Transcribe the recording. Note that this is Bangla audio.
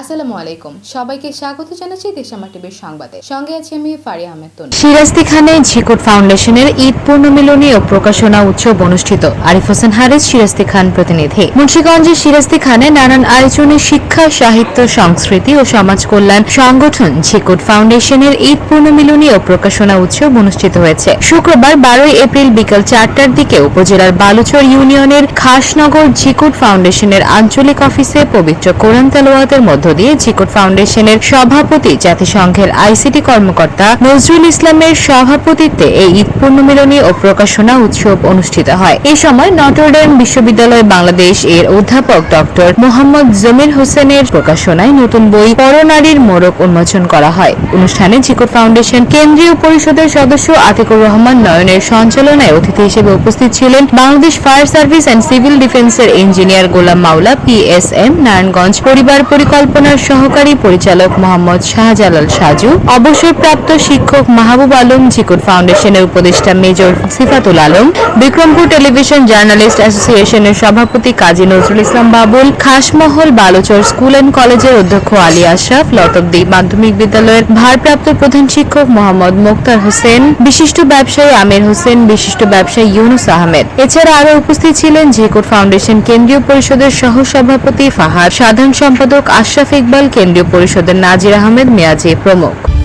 আসসালামু আলাইকুম। সবাইকে স্বাগত জানাচ্ছি দেশামা টিভির সংবাদে। সঙ্গে আছি আমি ফারি আহমেদ তনু। সিরাজদি খানে ঝিকুট ফাউন্ডেশনের ঈদ পূর্ণমিলনী ও প্রকাশনা উৎসব অনুষ্ঠিত। আরিফ হোসেন হারিস সিরাজদি খান প্রতিনিধি। মুন্সিগঞ্জের সিরাজদি খানে নানান আয়োজনে শিক্ষা, সাহিত্য, সংস্কৃতি ও সমাজ কল্যাণ সংগঠন ঝিকুট ফাউন্ডেশনের ঈদ পূর্ণমিলনী ও প্রকাশনা উৎসব অনুষ্ঠিত হয়েছে। শুক্রবার বারোই এপ্রিল বিকাল চারটার দিকে উপজেলার বালুচর ইউনিয়নের খাসনগর ঝিকুট ফাউন্ডেশনের আঞ্চলিক অফিসে পবিত্র কোরআন তেলাওয়াতের মধ্য দিয়ে ঝিকুট ফাউন্ডেশনের সভাপতি জাতিসংঘের আইসিটি কর্মকর্তা নজরুল ইসলামের সভাপতিত্বে এই ঈদ পূর্ণমিলনী ও প্রকাশনা উৎসব অনুষ্ঠিত হয়। এ সময় নটরডেম বিশ্ববিদ্যালয় বাংলাদেশ এর অধ্যাপক ডক্টর মোহাম্মদ জমির হোসেনের প্রকাশনায় নতুন বই পরনারীর মোড়ক উন্মোচন করা হয়। অনুষ্ঠানে ঝিকুট ফাউন্ডেশন কেন্দ্রীয় পরিষদের সদস্য আতিকুর রহমান নয়নের সঞ্চালনায় অতিথি হিসেবে উপস্থিত ছিলেন Bangladesh fire service and civil ডিফেন্সের ইঞ্জিনিয়ার গোলাম মাওলা পিএসএম নারায়ণগঞ্জ পরিবার পরিকল্পনার সহকারী পরিচালক মোহাম্মদ শাহজালাল সাজু, অবসরপ্রাপ্ত শিক্ষক মাহবুব আলম ঝিকুট ফাউন্ডেশনের উপদেষ্টা major Sifatul Alam, Bikrampur television journalist অ্যাসোসিয়েশনের সভাপতি কাজী নজরুল ইসলাম বাবুল, খাসমহল বালুচর স্কুল অ্যান্ড কলেজের অধ্যক্ষ আলী আশরাফ লতবদ্বীপ মাধ্যমিক বিদ্যালয়ের ভারপ্রাপ্ত প্রধান শিক্ষক মোহাম্মদ মোক্তার হোসেন, বিশিষ্ট ব্যবসায়ী আমির হোসেন, বিশিষ্ট ব্যবসায়ী ইউনুস আহমেদ। এছাড়া আরও উপস্থিত ছিলেন ঝিকুট ফাউন্ডেশন কেন্দ্রীয় পরিষদের সহ সভাপতি ফাহাদ, সাধারণ সম্পাদক আশরাফ ইকবাল কেন্দ্রীয় পরিষদের নাজির আহমেদ মেয়াজি প্রমুখ।